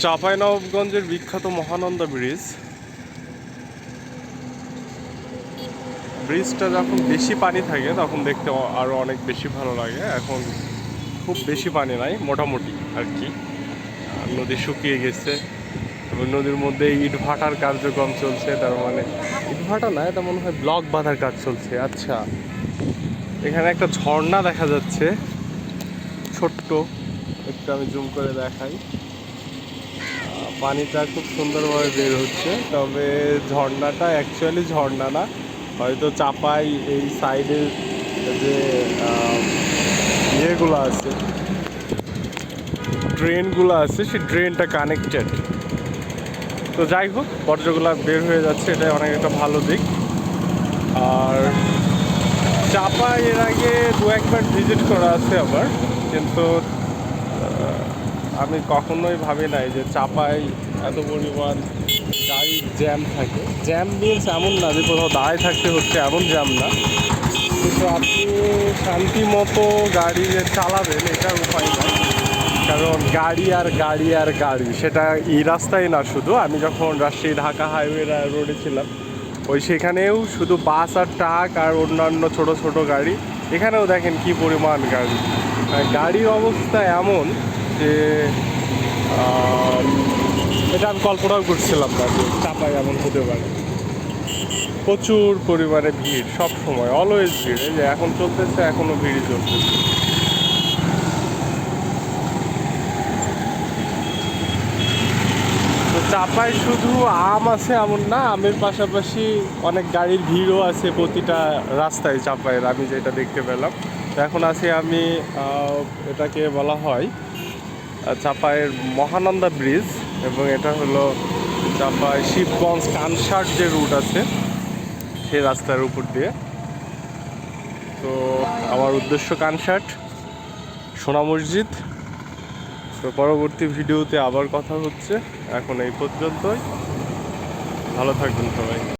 চাঁপাইনবাবগঞ্জের বিখ্যাত মহানন্দা ব্রিজ। ব্রিজটা যখন বেশি পানি থাকে, তখন দেখতে অ- আরও অনেক বেশি ভালো লাগে। এখন খুব বেশি পানি নাই, মোটামুটি আর কি। নদী শুকিয়ে গেছে। এবং নদীর মধ্যে ইট ভাটার কার্যক্রম চলছে, তার মানে ইট ভাটা না, এটা মনে হয় ব্লক বাঁধার কাজ চলছে। আচ্ছা এখানে একটা ঝর্ণা দেখা যাচ্ছে। ছোট্ট, একটু আমি জুম করে দেখাই। পানিটা খুব সুন্দরভাবে বের হচ্ছে, তবে ঝর্ণাটা অ্যাকচুয়ালি ঝর্ণা না। হয়তো চাপাই এই সাইডের যে ইয়েগুলো আছে, ড্রেনগুলো আছে, সেই ড্রেনটা কানেক্টেড তো যাই হোক, বর্জ্যগুলো বের হয়ে যাচ্ছে এটা অনেক একটা ভালো দিক। আর চাপা এর আগে দু একবার ভিজিট করা আছে আবার, কিন্তু আমি কখনোই ভাবি নাই যে চাপাই এত পরিমাণ গাড়ির জ্যাম থাকে। জ্যাম মিনস এমন না যে কোথাও দাঁড়ায় থাকতে হচ্ছে, এমন জ্যাম না। কিন্তু আপনি শান্তি মতো গাড়ি যে চালাবেন, এটার উপায় না কারণ গাড়ি আর গাড়ি আর গাড়ি, সেটা এই রাস্তায় না শুধু। আমি যখন রাজশাহী ঢাকা হাইওয়ে রোডে ছিলাম, ওই সেখানেও শুধু বাস আর ট্রাক আর অন্যান্য ছোট ছোট গাড়ি। এখানেও দেখেন কি পরিমাণ গাড়ি। গাড়ির অবস্থা এমন যে এটা আমি কল্পনাও করছিলাম না যে চাপায় এমন হতে পারে। প্রচুর পরিমাণে ভিড়, সব সময় অলওয়েজ ভিড়। যে এখন চলতেছে, এখনও ভিড়ই চলতেছে। চাপায় শুধু আম আছে এমন না, আমের পাশাপাশি অনেক গাড়ির ভিড়ও আছে প্রতিটা রাস্তায় চাপায়ের আমি যেটা দেখতে পেলাম। এখন আছি আমি এটাকে বলা হয় চাপায়ের মহানন্দা ব্রিজ এবং এটা হলো চাপায় শিবগঞ্জ কানসার যে রুট আছে, সেই রাস্তার উপর দিয়ে। তো আমার উদ্দেশ্য কানসাট সোনা মসজিদ। তো পরবর্তী ভিডিওতে আবার কথা হচ্ছে, এখন এই পর্যন্তই। ভালো থাকবেন সবাই।